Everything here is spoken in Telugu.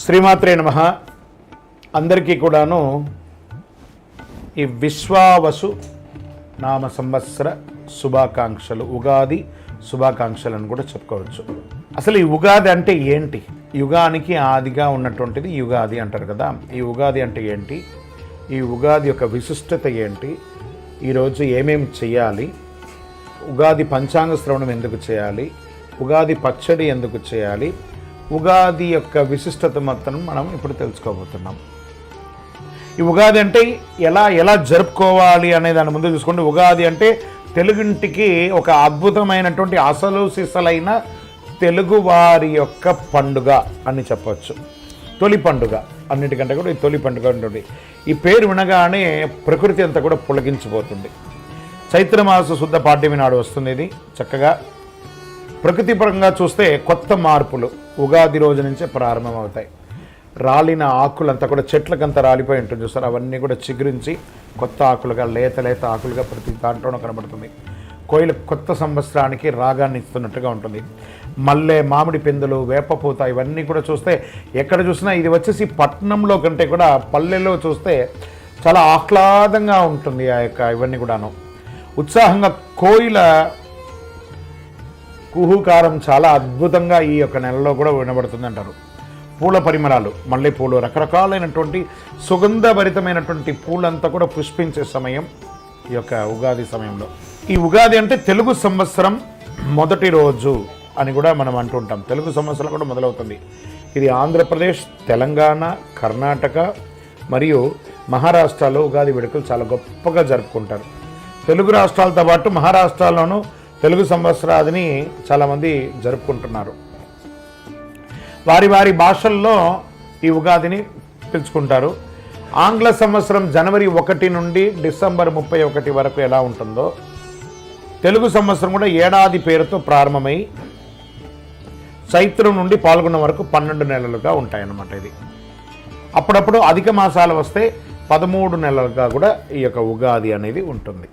శ్రీమాత్రే నమ. అందరికీ కూడాను ఈ విశ్వావసు నామ సంవత్సర శుభాకాంక్షలు ఉగాది శుభాకాంక్షలు అని కూడా చెప్పుకోవచ్చు. అసలు ఈ ఉగాది అంటే ఏంటి? యుగానికి ఆదిగా ఉన్నటువంటిది యుగాది అంటారు కదా. ఈ ఉగాది అంటే ఏంటి? ఈ ఉగాది యొక్క విశిష్టత ఏంటి? ఈరోజు ఏమేమి చేయాలి? ఉగాది పంచాంగ శ్రవణం ఎందుకు చేయాలి? ఉగాది పచ్చడి ఎందుకు చేయాలి? ఉగాది యొక్క విశిష్టత మొత్తం మనం ఇప్పుడు తెలుసుకోబోతున్నాం. ఈ ఉగాది అంటే ఎలా ఎలా జరుపుకోవాలి అనే దాని ముందు చూసుకోండి. ఉగాది అంటే తెలుగింటికి ఒక అద్భుతమైనటువంటి అసలు సిసలైన తెలుగువారి యొక్క పండుగ అని చెప్పవచ్చు తొలి పండుగ అన్నిటికంటే కూడా ఈ తొలి పండుగ ఉంటుంది. ఈ పేరు వినగానే ప్రకృతి అంతా కూడా పులకించిపోతుంది. చైత్రమాస శుద్ధ పాడ్యమి నాడు వస్తుంది ఇది. చక్కగా ప్రకృతి పరంగా చూస్తే కొత్త మార్పులు ఉగాది రోజు నుంచే ప్రారంభమవుతాయి. రాలిన ఆకులంతా కూడా చెట్లకంత రాలిపోయి ఉంటుంది చూస్తారు అవన్నీ కూడా చిగురించి కొత్త ఆకులుగా లేత లేత ఆకులుగా ప్రతి దాంట్లోనూ కనబడుతుంది. కోయిల కొత్త సంవత్సరానికి రాగాన్ని ఇస్తున్నట్టుగా ఉంటుంది. మల్లె మామిడి పిందులు వేపపూత ఇవన్నీ కూడా చూస్తే ఎక్కడ చూసినా ఇది వచ్చేసి పట్నంలో కంటే కూడా పల్లెలో చూస్తే చాలా ఆహ్లాదంగా ఉంటుంది ఆ యొక్క ఇవన్నీ కూడాను. ఉత్సాహంగా కోయిల కుహుకారం చాలా అద్భుతంగా ఈ యొక్క నెలలో కూడా వినబడుతుంది అంటారు పూల పరిమళాలు మల్లెపూలు రకరకాలైనటువంటి సుగంధభరితమైనటువంటి పూలంతా కూడా పుష్పించే సమయం ఈ యొక్క ఉగాది సమయంలో. ఈ ఉగాది అంటే తెలుగు సంవత్సరం మొదటి రోజు అని కూడా మనం అంటుంటాం తెలుగు సంవత్సరం కూడా మొదలవుతుంది. ఇది ఆంధ్రప్రదేశ్ తెలంగాణ కర్ణాటక మరియు మహారాష్ట్రలో ఉగాది వేడుకలు చాలా గొప్పగా జరుపుకుంటారు. తెలుగు రాష్ట్రాలతో పాటు మహారాష్ట్రలోనూ తెలుగు సంవత్సరాదిని చాలామంది జరుపుకుంటున్నారు. వారి వారి భాషల్లో ఈ ఉగాదిని పిలుచుకుంటారు. ఆంగ్ల సంవత్సరం జనవరి ఒకటి నుండి డిసెంబర్ ముప్పై ఒకటి వరకు ఎలా ఉంటుందో తెలుగు సంవత్సరం కూడా ఏడాది పేరుతో ప్రారంభమై చైత్రం నుండి పాల్గొన్న వరకు పన్నెండు నెలలుగా ఉంటాయన్నమాట ఇది. అప్పుడప్పుడు అధిక మాసాలు వస్తే పదమూడు నెలలుగా కూడా ఈ యొక్క ఉగాది అనేది ఉంటుంది.